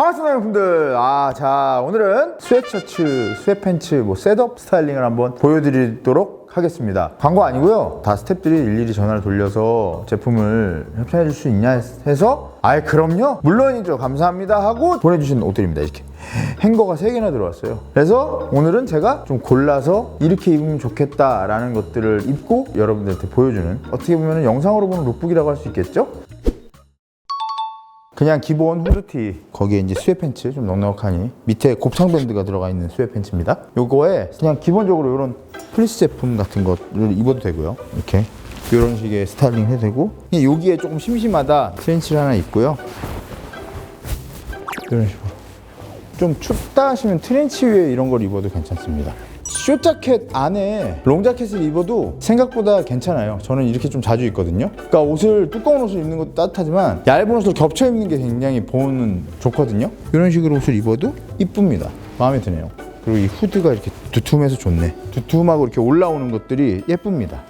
반갑습니다 여러분들. 아 자 오늘은 스웨트셔츠 스웨트팬츠 뭐 셋업 스타일링을 한번 보여드리도록 하겠습니다. 광고 아니고요. 다 스탭들이 일일이 전화를 돌려서 제품을 협찬해 줄 수 있냐 해서 아예 그럼요. 물론이죠. 감사합니다 하고 보내주신 옷들입니다 이렇게. 행거가 3개나 들어왔어요. 그래서 오늘은 제가 좀 골라서 이렇게 입으면 좋겠다라는 것들을 입고 여러분들한테 보여주는 어떻게 보면 영상으로 보는 룩북이라고 할 수 있겠죠 그냥 기본 후드티 거기에 이제 스웨 팬츠 좀 넉넉하니 밑에 곱창 밴드가 들어가 있는 스웨 팬츠입니다. 요거에 그냥 기본적으로 이런 플리스 제품 같은 거를 입어도 되고요. 이렇게 이런 식의 스타일링 해도 되고. 여기에 조금 심심하다 트렌치를 하나 입고요. 이런 식으로. 좀 춥다 하시면 트렌치 위에 이런 걸 입어도 괜찮습니다 숏 자켓 안에 롱 자켓을 입어도 생각보다 괜찮아요. 저는 이렇게 좀 자주 입거든요. 그러니까 옷을 두꺼운 옷을 입는 것도 따뜻하지만 얇은 옷을 겹쳐 입는 게 굉장히 보는 좋거든요. 이런 식으로 옷을 입어도 이쁩니다. 마음에 드네요. 그리고 이 후드가 이렇게 두툼해서 좋네. 두툼하고 이렇게 올라오는 것들이 예쁩니다.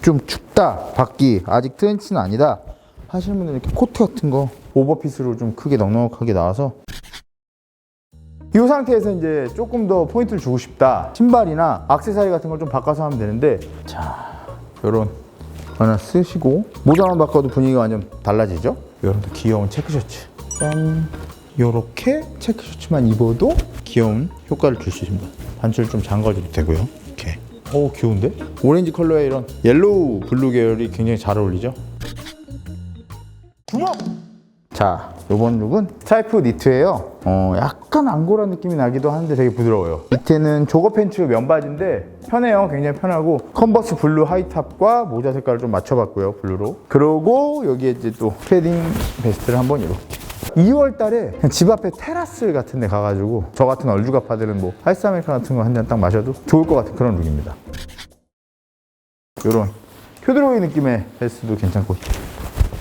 좀 춥다, 밖이 아직 트렌치는 아니다 하시는 분들은 이렇게 코트 같은 거 오버핏으로 좀 크게 넉넉하게 나와서 이 상태에서 이제 조금 더 포인트를 주고 싶다. 신발이나 악세사리 같은 걸 좀 바꿔서 하면 되는데. 자 요런 하나 쓰시고. 모자만 바꿔도 분위기가 완전 달라지죠? 요런 또 귀여운 체크셔츠. 짠. 요렇게 체크셔츠만 입어도 귀여운 효과를 줄 수 있습니다. 반줄 좀 잠가줘도 되고요. 이렇게. 오 귀여운데? 오렌지 컬러의 이런 옐로우 블루 계열이 굉장히 잘 어울리죠? 구멍! 자, 요번 룩은 스트라이프 니트예요. 어, 약 간 앙고라 느낌이 나기도 하는데 되게 부드러워요. 밑에는 조거 팬츠 면바지인데 편해요. 굉장히 편하고 컨버스 블루 하이탑과 모자 색깔을 좀 맞춰봤고요. 블루로. 그리고 여기에 이제 또 패딩 베스트를 한번 이렇게. 2월 달에 집 앞에 테라스 같은 데 가가지고 저 같은 얼죽아파들은 뭐 아이스 아메리카노 같은 거 한 잔 딱 마셔도 좋을 것 같은 그런 룩입니다. 요런 큐드로이 느낌의 베스트도 괜찮고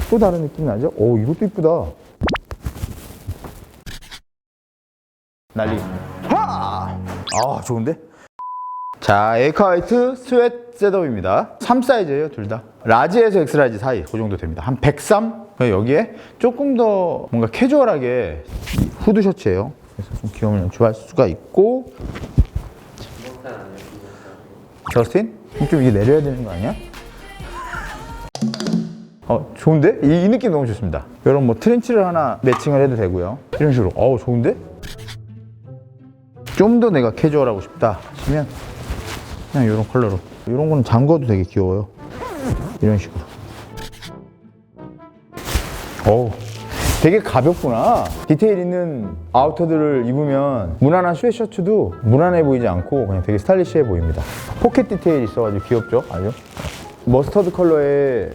또 다른 느낌이 나죠? 오 이것도 이쁘다 난리 하! 아 좋은데? 자 에이카화이트 스웨트 셋업입니다 3 사이즈예요 둘 다 라지에서 엑스라지 사이 그 정도 됩니다 한 103? 여기에 조금 더 뭔가 캐주얼하게 이 후드 셔츠예요 그래서 좀 귀여움을 연출할 수가 있고 저스틴? 좀 이게 내려야 되는 거 아니야? 어, 좋은데? 이, 이 느낌 너무 좋습니다. 이런 뭐 트렌치를 하나 매칭을 해도 되고요. 이런 식으로. 어우, 좋은데? 좀 더 내가 캐주얼하고 싶다 하시면 그냥 이런 컬러로. 이런 거는 잠궈도 되게 귀여워요. 이런 식으로. 어우, 되게 가볍구나. 디테일 있는 아우터들을 입으면 무난한 스웨셔츠도 무난해 보이지 않고 그냥 되게 스타일리시해 보입니다. 포켓 디테일이 있어가지고 귀엽죠? 아주. 머스터드 컬러의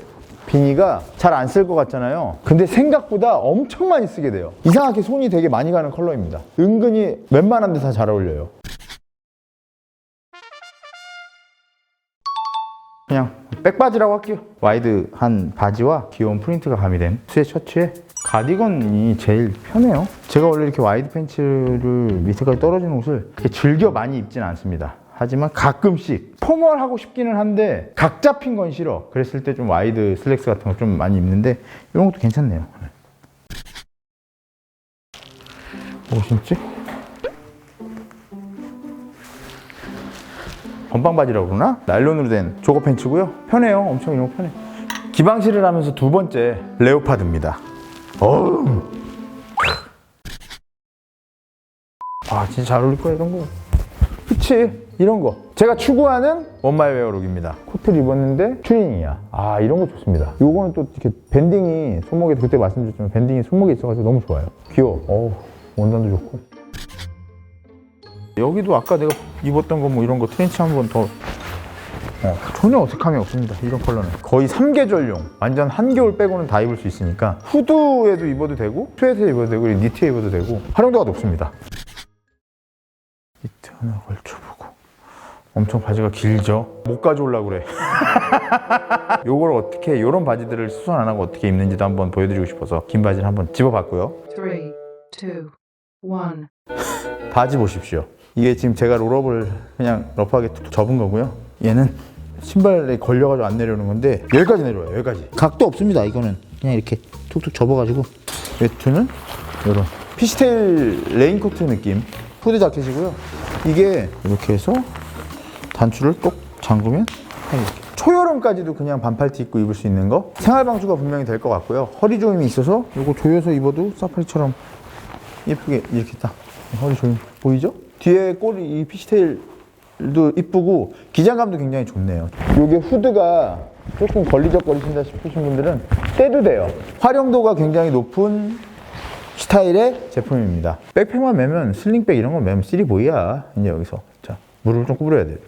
비니가 잘 안 쓸 것 같잖아요. 근데 생각보다 엄청 많이 쓰게 돼요. 이상하게 손이 되게 많이 가는 컬러입니다. 은근히 웬만한 데 다 잘 어울려요. 그냥 백바지라고 할게요. 와이드한 바지와 귀여운 프린트가 가미된 스웨 셔츠에 가디건이 제일 편해요. 제가 원래 이렇게 와이드 팬츠를 밑에까지 떨어지는 옷을 그렇게 즐겨 많이 입진 않습니다. 하지만 가끔씩 포멀하고 싶기는 한데 각 잡힌 건 싫어. 그랬을 때 좀 와이드 슬랙스 같은 거좀 많이 입는데 이런 것도 괜찮네요. 뭐 신지? 건방 바지라고 그러나? 나일론으로 된 조거 팬츠고요. 편해요. 엄청 이런 거 편해. 기방실을 하면서 두 번째 레오파드입니다. 어우. 아 진짜 잘 어울릴 거야 이런 거. 그치? 이런 거. 제가 추구하는 원마이웨어 룩입니다. 코트를 입었는데 트레이닝이야. 아 이런 거 좋습니다. 요거는 또 이렇게 밴딩이 손목에 그때 말씀드렸지만 밴딩이 손목에 있어가지고 너무 좋아요. 귀여워. 어우 원단도 좋고. 여기도 아까 내가 입었던 거 뭐 이런 거 트렌치 한번 더. 어, 전혀 어색함이 없습니다 이런 컬러는. 거의 3계절용. 완전 한겨울 빼고는 다 입을 수 있으니까. 후드에도 입어도 되고 스웨트에 입어도 되고 니트에 입어도 되고 활용도가 높습니다 하나 걸쳐보고. 엄청 바지가 길죠? 못 가져오려고 그래. 요걸 어떻게 요런 바지들을 수선 안 하고 어떻게 입는지도 한번 보여드리고 싶어서 긴 바지를 한번 집어봤고요. Three, two, one. 바지 보십시오. 이게 지금 제가 롤업을 그냥 러프하게 툭툭 접은 거고요. 얘는 신발에 걸려가지고 안 내려오는 건데 여기까지 내려와요 여기까지. 각도 없습니다 이거는. 그냥 이렇게 툭툭 접어가지고. 외투는 이런 피시테일 레인코트 느낌. 후드 자켓이고요. 이게 이렇게 해서 단추를 똑 잠그면 이렇게. 초여름까지도 그냥 반팔티 입고 입을 수 있는 거 생활 방수가 분명히 될 것 같고요. 허리 조임이 있어서 이거 조여서 입어도 사파리처럼 예쁘게 이렇게 딱 허리 조임 보이죠? 뒤에 꼬리 이 피시테일도 이쁘고 기장감도 굉장히 좋네요. 이게 후드가 조금 걸리적거리신다 싶으신 분들은 떼도 돼요. 활용도가 굉장히 높은 스타일의 제품입니다. 백팩만 매면 슬링백 이런 거 매면 쓰리보이야. 이제 여기서 자 무릎을 좀 구부려야 돼.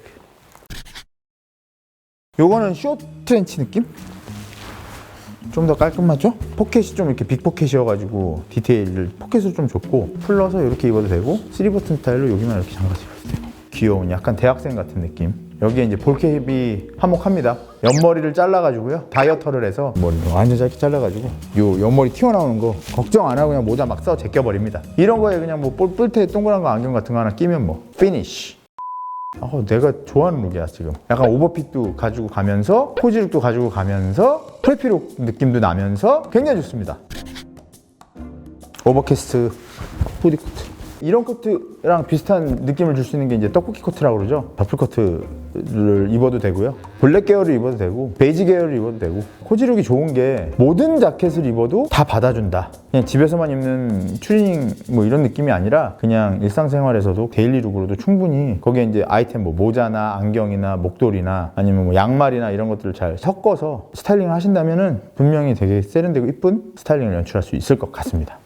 요거는 숏 트렌치 느낌? 좀 더 깔끔하죠? 포켓이 좀 이렇게 빅 포켓이어가지고 디테일을 포켓으로 좀 줬고 풀러서 이렇게 입어도 되고 쓰리 버튼 스타일로 여기만 이렇게 잠가서 입어도 되고 귀여운 약간 대학생 같은 느낌 여기에 이제 볼캡이 한몫합니다 옆머리를 잘라가지고요 다이어터를 해서 머리를 완전 짧게 잘라가지고 요 옆머리 튀어나오는 거 걱정 안 하고 그냥 모자 막 써 제껴버립니다 이런 거에 그냥 뭐 뿔- 뿔테 동그란 거 안경 같은 거 하나 끼면 뭐 피니쉬 아, 내가 좋아하는 룩이야 지금. 약간 오버핏도 가지고 가면서 포지룩도 가지고 가면서 프레피룩 느낌도 나면서 굉장히 좋습니다. 오버캐스트 후디 코트. 이런 코트랑 비슷한 느낌을 줄 수 있는 게 이제 떡볶이 코트라고 그러죠. 버플 코트를 입어도 되고요. 블랙 계열을 입어도 되고, 베이지 계열을 입어도 되고. 코지룩이 좋은 게 모든 자켓을 입어도 다 받아준다. 그냥 집에서만 입는 추리닝 뭐 이런 느낌이 아니라 그냥 일상생활에서도 데일리 룩으로도 충분히 거기에 이제 아이템 뭐 모자나 안경이나 목도리나 아니면 뭐 양말이나 이런 것들을 잘 섞어서 스타일링을 하신다면은 분명히 되게 세련되고 이쁜 스타일링을 연출할 수 있을 것 같습니다.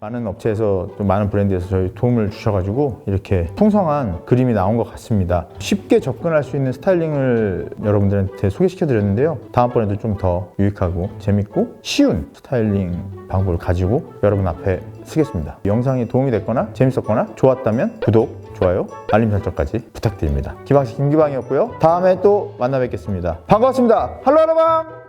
많은 업체에서 또 많은 브랜드에서 저희 도움을 주셔가지고 이렇게 풍성한 그림이 나온 것 같습니다. 쉽게 접근할 수 있는 스타일링을 여러분들한테 소개시켜 드렸는데요. 다음번에도 좀 더 유익하고 재밌고 쉬운 스타일링 방법을 가지고 여러분 앞에 쓰겠습니다. 영상이 도움이 됐거나 재밌었거나 좋았다면 구독, 좋아요, 알림 설정까지 부탁드립니다. 기방씨 김기방이었고요. 다음에 또 만나 뵙겠습니다. 반갑습니다. 할로 하라방!